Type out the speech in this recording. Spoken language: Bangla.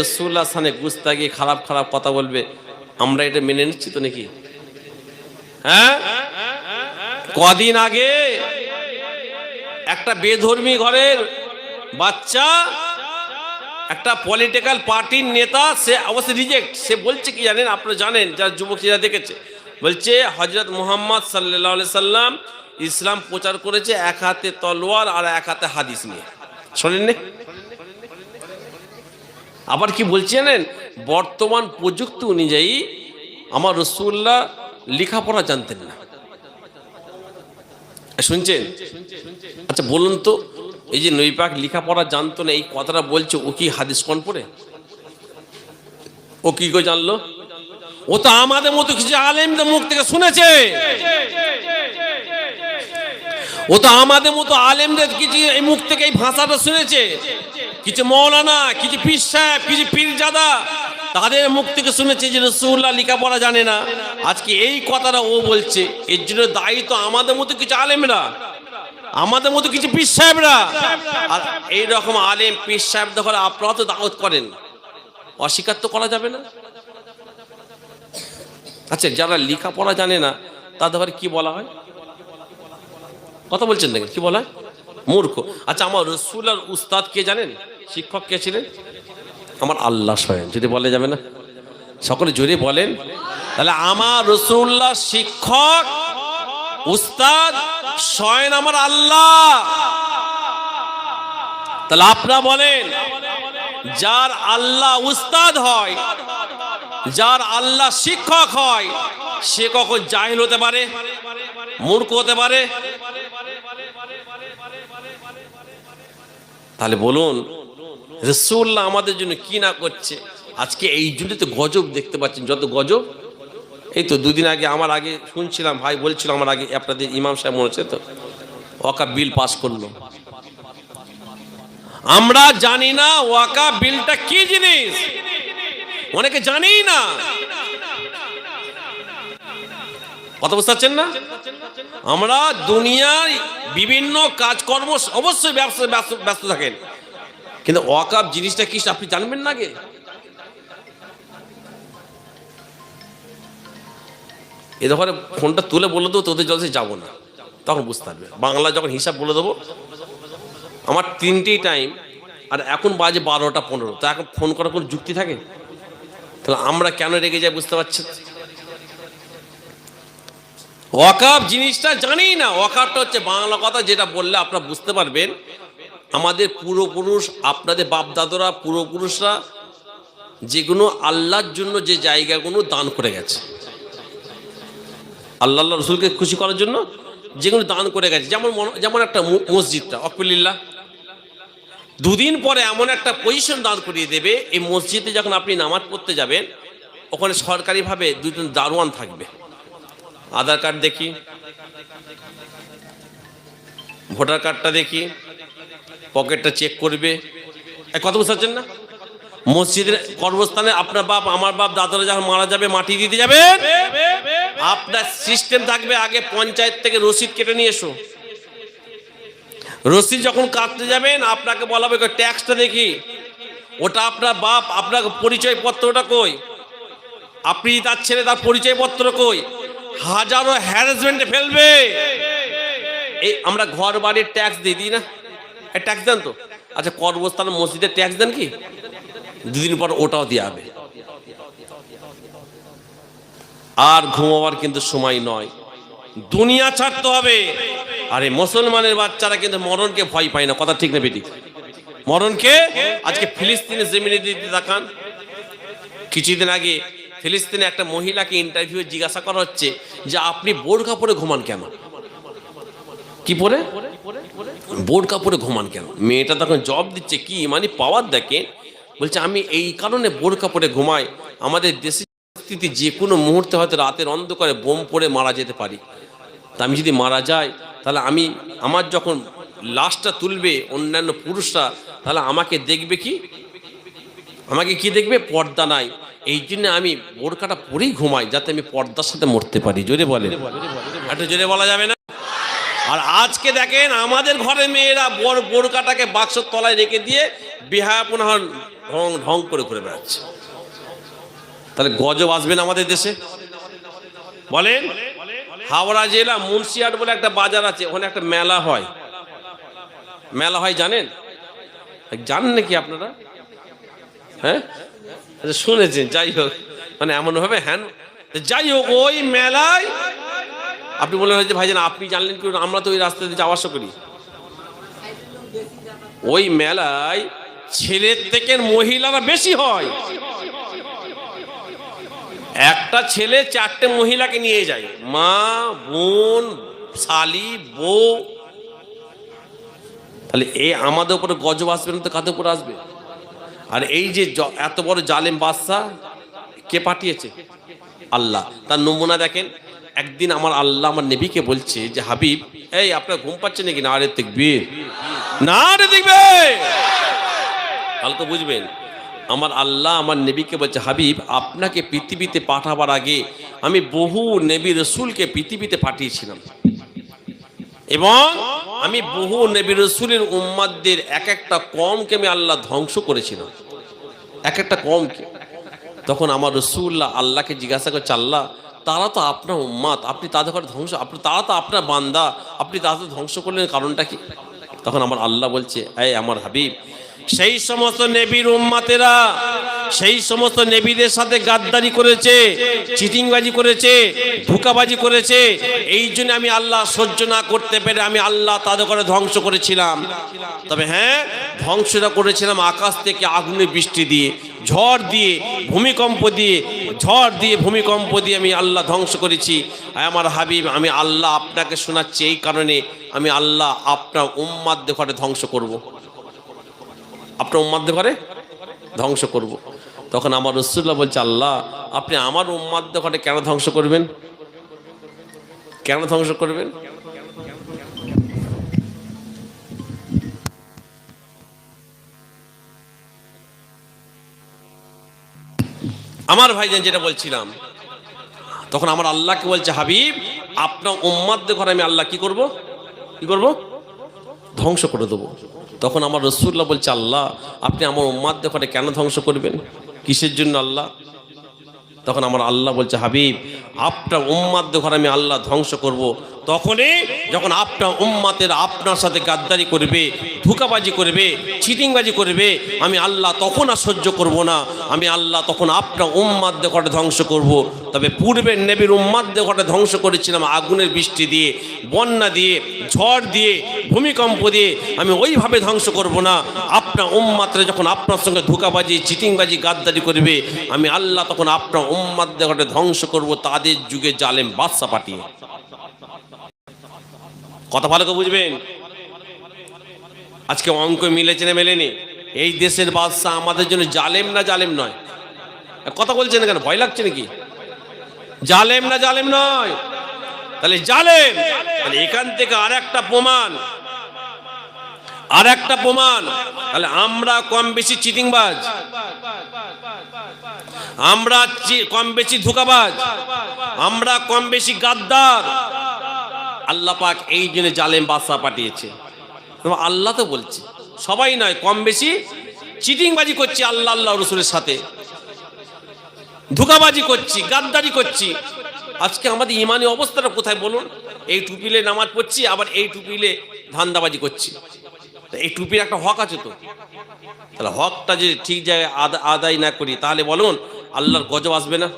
রসুল্লাহ সানে গুস্তাগি, খারাপ খারাপ কথা বলবে। আমরা এটা মেনে নিচ্ছি তো নাকি? হ্যাঁ? কদিন আগে একটা বেধর্মী ঘরের বাচ্চা, একটা পলিটিক্যাল পার্টির নেতা, সে অবশ্যই রিজেক্ট সে বলছে কি জানেন? আপনারা জানেন, যারা যুবক, যারা দেখেছে, বলছে হজরত মোহাম্মদ সাল্লাহ সাল্লাম ইসলাম প্রচার করেছে এক হাতে তলোয়ার আর এক হাতে হাদিস নিয়ে। শোনেননি? আবার কি বলছি জানেন? বর্তমান প্রযুক্তি অনুযায়ী আমার রসুল্লাহ লেখাপড়া জানতেন না। শুনছেন? আচ্ছা বলুন তো, এই যে নৈপাক লেখাপড়া জানতো না, এই কথাটা বলছে, ও কি হাদিস কোন ও কি করে জানলো? ও তো আমাদের মতো কিছু আলেমদের মুখ থেকে শুনেছে। ও তো আমাদের মতো আলেমদের কিছু এই মুখ থেকে এই ভাষাটা শুনেছে। কিছু মৌলানা, কিছু পীর সাহেব, কিছু পীরজাদা, তাদের মুখ থেকে শুনেছে যে রসুল্লাহ লেখাপড়া জানে না। আজকে এই কথাটা ও বলছে, এর জন্য দায়ী তো আমাদের মতো কিছু আলেমরা, আমাদের মতো কিছু পীর সাহেবরা। আর এইরকম আলেম পীর সাহেব যখন আপনারা তো দাওয়াত করেন, অস্বীকার তো করা যাবে না। আচ্ছা যারা লেখাপড়া জানে না, তাদের আবার কি বলা হয়? কথা বলছেন দেখেন কি বলা হয়? মূর্খ। আচ্ছা আমার রসুল আর উস্তাদ কে জানেন? শিক্ষক কে ছিলেন? আমার আল্লাহ স্বয়ং, যদি বলে যাবে না। সকলে জোরে বলেন। তাহলে আমার রসুল্লাহ শিক্ষক, উস্তাদ, স্বয়ং আমার আল্লাহ। তাহলে আপনারা বলেন, যার আল্লাহ উস্তাদ হয়, যার আল্লাহ শিক্ষক হয়, সে কখন জাহিল হতে পারে, মূর্খ হতে পারে? তাহলে বলুন রসুল্লাহ আমাদের জন্য কি না করছে? আজকে এই জন্য তো গজব দেখতে পাচ্ছেন, যত গজব। এই তো দুদিন আগে, আমার আগে শুনছিলাম, ভাই বলছিল আমার আগে, আপনাদের ইমাম সাহেব মনে হচ্ছে তো? ওয়াকা বিল পাস করল। আমরা জানি না ওয়াকা বিলটা কি জিনিস। অনেকে জানেই না। কথা বুঝতে পারছেন না? আমরা দুনিয়ায় বিভিন্ন কাজকর্ম অবশ্যই ব্যবসা ব্যস্ত থাকেন। কিন্তু ওয়াকাপ জিনিসটা কি আপনি জানবেন না আগে? এ যখন ফোনটা তুলে বলে দেবো তোদের জলসে যাব না। তখন বুঝতে পারবে। বাংলা যখন হিসাব বলে দেবো, আমার তিনটেই টাইম আর এখন বাজে বারোটা পনেরো। তো এখন ফোন করার কোনো যুক্তি থাকে? তাহলে আমরা কেন রেগে যাই বুঝতে পারছেন ওয়াকাপ জিনিসটা জানি না। ওয়াকাপটা হচ্ছে বাংলা কথা, যেটা বললে আপনারা বুঝতে পারবেন। আমাদের পূর্বপুরুষ, আপনাদের বাপদাদরা, পূর্বপুরুষরা যেগুলো আল্লাহর জন্য যে জায়গাগুলো দান করে গেছে। আল্লাহ রসুলকে খুশি করার জন্য যেগুলো দান করে গেছে। যেমন মন- যেমন একটা মসজিদটা অকবিল্লা দুদিন পরে এমন একটা পজিশন দান করিয়ে দেবে, এই মসজিদে যখন আপনি নামাজ পড়তে যাবেন, ওখানে সরকারিভাবে দুজন দারোয়ান থাকবে। আধার কার্ড দেখি, ভোটার কার্ডটা দেখি। পকেটটা চেক করবে। কথা বুঝতে পারছেন না? মসজিদের কর্মস্থানে আপনার বাপ, আমার বাপ, দাদারা যখন মারা যাবে, মাটি দিতে যাবে? আপনার সিস্টেম থাকবে আগে পঞ্চায়েত থেকে রসিদ কেটে নিয়ে এসো। রসিদ যখন কাটতে যাবেন, আপনাকে বলা হবে ট্যাক্সটা দেখি। ওটা আপনার বাপ, আপনার পরিচয় পত্রটা কই? আপনি তার ছেলে, তার পরিচয় পত্র কই? হাজারো হ্যারাসমেন্টে ফেলবে। এই, আমরা ঘর বাড়ির ট্যাক্স দিই না। ট্যাক্স দেন তো। আচ্ছা কর্মস্থান, মসজিদে ট্যাক্স দেন কি? দুদিন পর ওটাও দেওয়া হবে। আর ঘুমাবার কিন্তু সময় নয়। দুনিয়া ছাড়তে হবে। আরে, মুসলমানের বাচ্চারা কিন্তু মরণকে ভয় পায় না। কথা ঠিক না বেটি মরণকে? আজকে ফিলিস্তিনের জমিনে দিতে দেখান। কিছুদিন আগে ফিলিস্তিনে একটা মহিলাকে ইন্টারভিউ জিজ্ঞাসা করা হচ্ছে যে, আপনি বোরখা পরে ঘুমান কেন? কি পরে? বোরখা পরে ঘুমান কেন? মেয়েটা তখন জব দিচ্ছে কি মানে পাওয়ার দেখে? বলছে আমি এই কারণে বোরখা পরে ঘুমাই। আমাদের দেশের পরিস্থিতি যে কোনো মুহূর্তে হয়তো রাতের অন্ধকারে বোম পড়ে মারা যেতে পারি। তা আমি যদি মারা যাই তাহলে আমি আমার যখন লাশটা তুলবে অন্যান্য পুরুষরা তাহলে আমাকে দেখবে কি? আমাকে কি দেখবে? পর্দা নাই। এই জন্য আমি বোরকাটা পরেই ঘুমাই যাতে আমি পর্দার সাথে মরতে পারি। জোরে বলে একটু জোরে বলা যাবে না? আর আজকে দেখেন আমাদের ঘরে মেয়েরা বড় বোরকাটাকে বাক্সর তলায় রেখে দিয়ে বিহা পুনঃ ঢং ঢং করে ঘুরে বেড়াচ্ছে। তাহলে গজব আসবেন আমাদের দেশে? বলেন? হাওড়া জেলা মুন্সিয়াট বলে একটা বাজার আছে ওখানে একটা মেলা হয়। মেলা হয় জানেন? জানেন নাকি আপনারা? হ্যাঁ? আচ্ছা, শুনেছেন যাই হোক। মানে এমন ভাবে হ্যান যাই হোক ওই মেলায় আপনি বললেন হয়তো ভাইজান, আপনি জানলেন কি, আমরা তো ওই রাস্তা দিয়ে যাওয়া আসা করি। ওই মেলায় ছেলের থেকে মহিলারা বেশি হয়। একটা ছেলে চারটে মহিলাকে নিয়ে যায়। মা, বোন, শালি, বউ। তাহলে এই আমাদের উপরে গজব আসবে না তো কাদের উপরে আসবে? আর এই যে এত বড় জালেম বাদশাহ কে পাঠিয়েছে? আল্লাহ। তার নমুনা দেখেন। একদিন আমার আল্লাহ আমার নেবিকে বলছে যে, হাবিব, এই আপনার ঘুম পাচ্ছে নাকি? না রে দেখবি না রে দেখবে কালকে বুঝবেন, আমার আল্লাহ আমার নেবিকে বলছে, হাবিব, আপনাকে পৃথিবীতে পাঠাবার আগে আমি বহু নেবী রসুলকে পৃথিবীতে পাঠিয়েছিলাম। এবং আমি বহু নবী রসুলের উম্মাদদের এক একটা কমকে আমি আল্লাহ ধ্বংস করেছিলাম। এক একটা কমকে। তখন আমার রসুল্লাহ আল্লাহকে জিজ্ঞাসা করছে, আল্লাহ তারা তো আপনার উম্মাদ। আপনি তাদের ঘরে ধ্বংস, আপনি তারা তো আপনার বান্দা। আপনি তাদের ধ্বংস করলেন, কারণটা কি? তখন আমার আল্লাহ বলছে, এই আমার হাবিব, সেই সমস্ত নেবীর উম্মাতেরা, সেই সমস্ত নেবীদের সাথে গাদ্দারি করেছে, চিটিংবাজি করেছে, ধোকাবাজি করেছে। এই জন্য আমি আল্লাহ সহ্য না করতে পেরে আমি আল্লাহ তাদের করে ধ্বংস করেছিলাম। তবে হ্যাঁ ধ্বংসটা করেছিলাম আকাশ থেকে আগুনে বৃষ্টি দিয়ে, ঝড় দিয়ে, ভূমিকম্প দিয়ে ঝড় দিয়ে, ভূমিকম্প দিয়ে আমি আল্লাহ ধ্বংস করেছি আমার হাবিব, আমি আল্লাহ আপনাকে শোনাচ্ছি এই কারণে আমি আল্লাহ আপনার উম্মাদ ঘরে ধ্বংস করব। আপনার উম্মাদ ঘরে ধ্বংস করব। তখন আমার রসুল্লাহ বলছে, আল্লাহ, আপনি আমার উম্মাদ ঘরে কেন ধ্বংস করবেন কেন ধ্বংস করবেন আমার ভাইজান যেটা বলছিলাম, তখন আমার আল্লাহকে বলছে, হাবিব আপনার উম্মাদ ঘরে আমি আল্লাহ কি করব? কি করব? ধ্বংস করে দেবো। তখন আমার রসুল্লাহ বলছে, আল্লাহ, আপনি আমার উম্মাদ ঘরে কেন ধ্বংস করবেন? কিসের জন্য আল্লাহ? তখন আমার আল্লাহ বলছে, হাবিব, আপনার উম্মাদের ঘরে আমি আল্লাহ ধ্বংস করব। তখনই যখন আপনার উম্মাতের আপনার সাথে গাদ্দারি করবে, ধোকাবাজি করবে, চিটিংবাজি করবে, আমি আল্লাহ তখন আর সহ্য করব না আমি আল্লাহ তখন আপনার উম্মাদের ঘরে ধ্বংস করব। তবে পূর্বের নেবির উম্মাদের ঘরে ধ্বংস করেছিলাম আগুনের বৃষ্টি দিয়ে, বন্যা দিয়ে, ঝড় দিয়ে ভূমিকম্প দিয়ে আমি ওইভাবে ধ্বংস করব না। আপনার উম্মাত্রা যখন আপনার সঙ্গে ধোকাবাজি, চিটিংবাজি, গাদ্দারি করবে, আমি আল্লাহ তখন আপনার উম্মাদের ধ্বংস করব, তাদের যুগে জালেম বাদশা পাঠিয়ে। কথা ভালো করে বুঝবেন? আজকে অঙ্ক মিলেছে না মেলেনি? এই দেশের বাদশাহ আমাদের জন্য জালেম না জালেম নয়। কথা বলছেন কেন? ভয় লাগছে নাকি? জালেম না জালেম নয়। তাহলে জালেম! এখান থেকে আর একটা প্রমাণ। আর একটা প্রমাণ, তাহলে আমরা কম বেশি চিটিংবাজ। আমরা কম বেশি ধোকাবাজ। আমরা কম বেশি গাদ্দার। আল্লাহ পাক এই জন্য জালেম বাদশা পাঠিয়েছে। আল্লাহ তো বলছে, সবাই নয়, কম বেশি চিটিংবাজি করছি আল্লাহ আল্লাহ রসুলের সাথে। ধোকাবাজি করছি, গাদ্দারি করছি। আজকে আমাদের ইমানি অবস্থাটা কোথায় বলুন? এই টুপিলে নামাজ পড়ছি, আবার এই টুপিলে ধান্দাবাজি করছি। এই টুপির একটা হক আছে তো। তাহলে হকটা যদি ঠিক জায়গায় আদায় না করি, তাহলে বলুন, আল্লাহর গজব আসবে না?